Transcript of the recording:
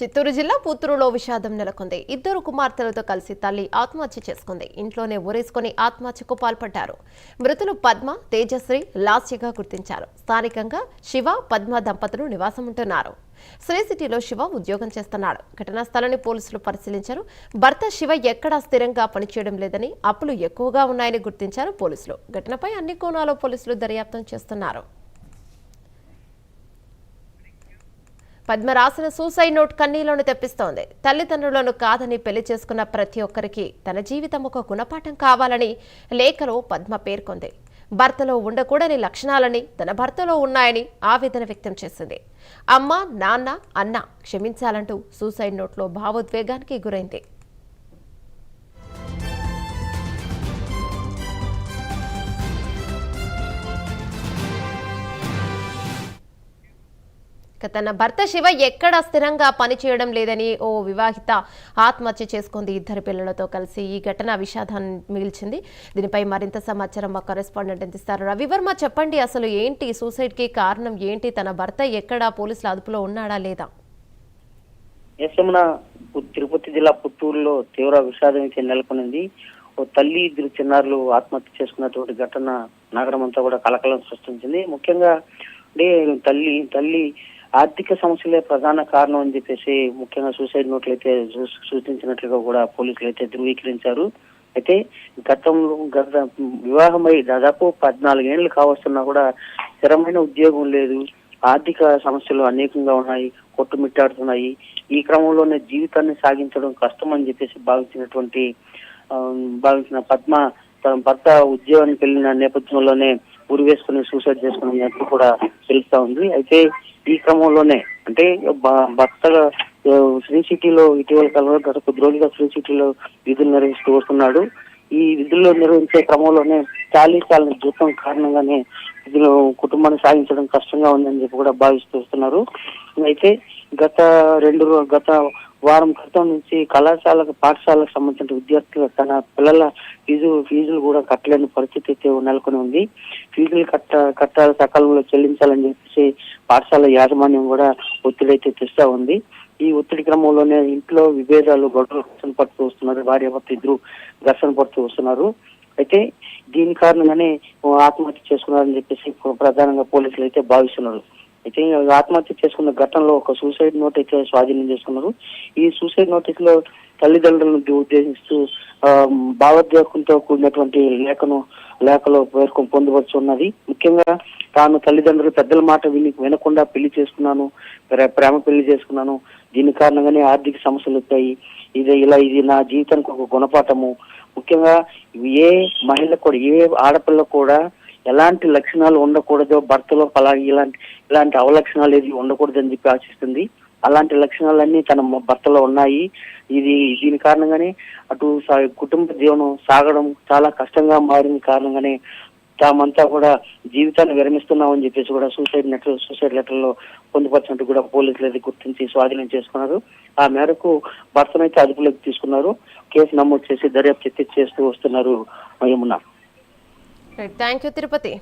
చిత్తూరు జిల్లా పుత్తూరులో విషాదం నెలకొంది. ఇద్దరు కుమార్తెలతో కలిసి తల్లి ఆత్మహత్య చేసుకుంది. ఇంట్లోనే ఊరేసుకొని ఆత్మహత్యకు పాల్పడ్డారు. మృతులు పద్మ తేజశ్రీ లాస్యగా గుర్తించారు. స్థానికంగా శివ పద్మ దంపతులు నివాసం ఉంటున్నారు శ్రీ సిటీలో శివ ఉద్యోగం చేస్తున్నాడు. ఘటనా స్థలాన్ని పోలీసులు పరిశీలించారు. భర్త శివ ఎక్కడా స్థిరంగా పనిచేయడం లేదని అప్పులు ఎక్కువగా ఉన్నాయని గుర్తించారు పోలీసులు. ఘటనపై అన్ని కోణాల్లో పోలీసులు దర్యాప్తం చేస్తున్నారు. పద్మ రాసిన సూసైడ్ నోట్ కన్నీళ్ళను తెప్పిస్తోంది. తల్లిదండ్రులను కాదని పెళ్ళి చేసుకున్న ప్రతి ఒక్కరికి తన జీవితం ఒక గుణపాఠం కావాలని లేఖలో పద్మ పేర్కొంది. భర్తలో ఉండకూడని లక్షణాలని తన భర్తలో ఉన్నాయని ఆవేదన వ్యక్తం చేసింది. అమ్మ నాన్న అన్న క్షమించాలంటూ సూసైడ్ నోట్లో భావోద్వేగానికి గురైంది. తన భర్త శివ ఎక్కడ స్థిరంగా పనిచేయడం లేదని ఓ వివాహిత ఆత్మహత్య చేసుకుంది ఇద్దరు పిల్లలతో కలిసి. ఈ ఘటన విషాదాన్ని మిగిల్చింది. దీనిపై మరింత సమాచారం మా కరెస్పాండెంట్ అందిస్తారు రవివర్మ చెప్పండి అసలు ఏంటి? సూసైడ్కి కారణం ఏంటి? తన భర్త ఎక్కడ? పోలీసుల అదుపులో ఉన్నాడా లేదా? తిరుపతి జిల్లా పుత్తూరులో తీవ్ర విషాదం అయితే నెలకొనింది. ఓ తల్లి ఇద్దరు చిన్నారులు ఆత్మహత్య చేసుకున్నటువంటి ఘటన నగరం అంతా కూడా కలకలం సృష్టించింది. ముఖ్యంగా అంటే తల్లి తల్లి ఆర్థిక సమస్యలే ప్రధాన కారణం అని చెప్పేసి ముఖ్యంగా సూసైడ్ నోట్లు అయితే సూ- సూచించినట్లుగా కూడా పోలీసులు అయితే ధృవీకరించారు. అయితే గతంలో గత వివాహమై దాదాపు పద్నాలుగేళ్ళు కావస్తున్నా కూడా స్థిరమైన ఉద్యోగం లేదు. ఆర్థిక సమస్యలు అనేకంగా ఉన్నాయి కొట్టుమిట్టాడుతున్నాయి. ఈ క్రమంలోనే జీవితాన్ని సాగించడం కష్టం అని చెప్పేసి భావించినటువంటి భావించిన పద్మ తన భర్త ఉద్యోగానికి వెళ్ళిన నేపథ్యంలోనే ఉరి వేసుకుని సూసైడ్ చేసుకున్నట్టు కూడా తెలుస్తా ఉంది. అయితే ఈ క్రమంలోనే అంటే భర్త శ్రీ సిటీలో ఇటీవల కాలంలో గత కొద్ది రోజులుగా శ్రీ సిటీలో విధులు నిర్వహిస్తూ వస్తున్నాడు. ఈ విధుల్లో నిర్వహించే క్రమంలోనే చాలీ చాలని జీతం కారణంగానే విధులు కుటుంబాన్ని సాగించడం కష్టంగా ఉందని చెప్పి కూడా భావిస్తూ వస్తున్నారు. అయితే గత రెండు గత వారం క్రితం నుంచి కళాశాలకు పాఠశాలకు సంబంధించిన విద్యార్థులు తన పిల్లల ఫీజు ఫీజులు కూడా కట్టలేని పరిస్థితి అయితే నెలకొని ఉంది. ఫీజులు కట్ట కట్టాలి సకాలంలో చెల్లించాలని చెప్పేసి పాఠశాల యాజమాన్యం కూడా ఒత్తిడి అయితే తెస్తా ఉంది. ఈ ఒత్తిడి క్రమంలోనే ఇంట్లో విభేదాలు గొడవలు ఘర్షణ పడుతూ వస్తున్నారు. భార్య భర్త ఇద్దరు ఘర్షణ పడుతూ వస్తున్నారు. అయితే దీని కారణంగానే ఆత్మహత్య చేసుకున్నారని చెప్పేసి ప్రధానంగా పోలీసులు అయితే భావిస్తున్నారు. అయితే ఆత్మహత్య చేసుకున్న ఘటనలో ఒక సూసైడ్ నోట్ అయితే స్వాధీనం చేసుకున్నారు. ఈ సూసైడ్ నోటీస్లో తల్లిదండ్రులను ఉద్దేశిస్తూ భావోద్వేగంతో కూడినటువంటి లేఖను లేఖలో పేర్కొని పొందవచ్చు ఉన్నది. ముఖ్యంగా తాను తల్లిదండ్రులు పెద్దల మాట విని వినకుండా పెళ్ళి చేసుకున్నాను ప్రేమ పెళ్ళి చేసుకున్నాను. దీని కారణంగానే ఆర్థిక సమస్యలు వచ్చాయి. ఇది ఇలా ఇది నా జీవితానికి ఒక గుణపాఠము. ముఖ్యంగా ఏ మహిళ కూడా ఏ ఆడపిల్ల కూడా ఎలాంటి లక్షణాలు ఉండకూడదో భర్తలో అలాగే ఇలాంటి ఇలాంటి అవలక్షణాలు ఏది ఉండకూడదని చెప్పి ఆశిస్తుంది. అలాంటి లక్షణాలన్నీ తన భర్తలో ఉన్నాయి. ఇది దీని కారణంగానే అటు కుటుంబ జీవనం సాగడం చాలా కష్టంగా మారిన కారణంగానే తామంతా కూడా జీవితాన్ని విరమిస్తున్నామని చెప్పేసి కూడా సూసైడ్ లెటర్ సూసైడ్ లెటర్లో పొందుపరిచినట్టు కూడా పోలీసులు అయితే గుర్తించి స్వాధీనం చేసుకున్నారు. ఆ మేరకు భర్తనైతే అదుపులోకి తీసుకున్నారు. కేసు నమోదు చేసి దర్యాప్తు చేస్తూ వస్తున్నారు. యమున. Thank you Tirupati